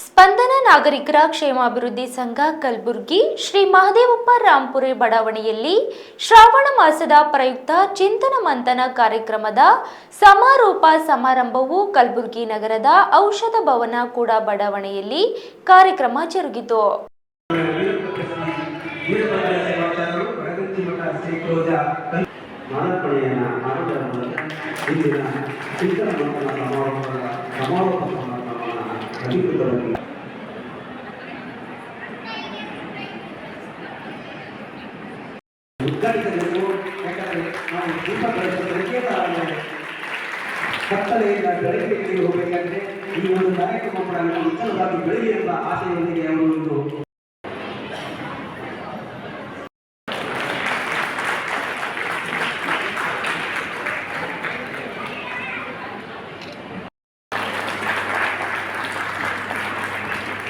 ಸ್ಪಂದನ ನಾಗರಿಕರ ಕ್ಷೇಮಾಭಿವೃದ್ಧಿ ಸಂಘ ಕಲಬುರಗಿ ಶ್ರೀ ಮಹದೇವಪ್ಪ ರಾಂಪುರೆ ಬಡಾವಣೆಯಲ್ಲಿ ಶ್ರಾವಣ ಮಾಸದ ಪ್ರಯುಕ್ತ ಚಿಂತನ ಮಂಥನ ಕಾರ್ಯಕ್ರಮದ ಸಮಾರೋಪ ಸಮಾರಂಭವು ಕಲಬುರಗಿ ನಗರದ ಔಷಧ ಭವನ ಕೂಡ ಬಡಾವಣೆಯಲ್ಲಿ ಕಾರ್ಯಕ್ರಮ ಜರುಗಿತು. ಸಮಾರೋಪ ಉದ್ಘಾಟಿಸಬೇಕು ಯಾಕಂದರೆ ನಾವು ತುಂಬ ನಾವು ಕತ್ತಲೆಯಿಂದ ಬೆಳಕಿಗೆ ಹೋಗಬೇಕಂದ್ರೆ ಈ ಒಂದು ಕಾರ್ಯಕ್ರಮ ಕೂಡ ನಮಗೆ ಉತ್ತಮವಾಗಿ ಅವರು ಎಂಬ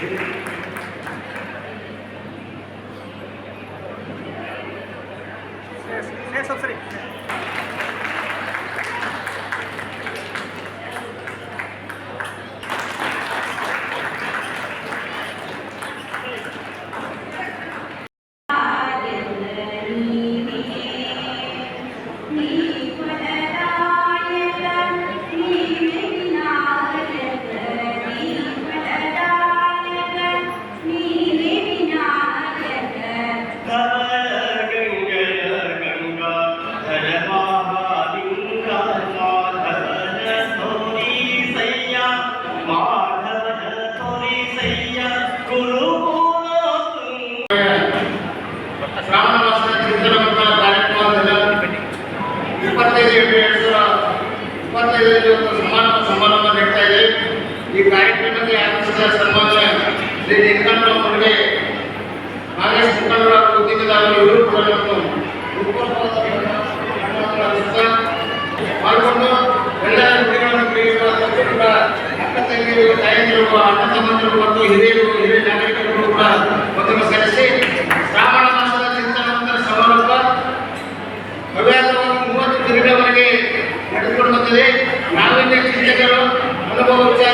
Yes, yes, absolutely. శ్రావణ మాసం గిరిజన వర్గాల కార్యక్రమాలు సమానంగా జరుగుతాయి ఈ కార్యక్రమాన్ని ఆకర్షించిన సన్మానం దీని ఎన్నికల్లో ఉండే కాంగ్రెస్ ముఖంలో ఉద్యోగదారులు ఎవరు ప్రభుత్వం పాల్గొంటూ రెండు వేల అక్క తల్లి తయారు అన్న హిరే నాగరికులు కూడా শিখে যারা মনোবল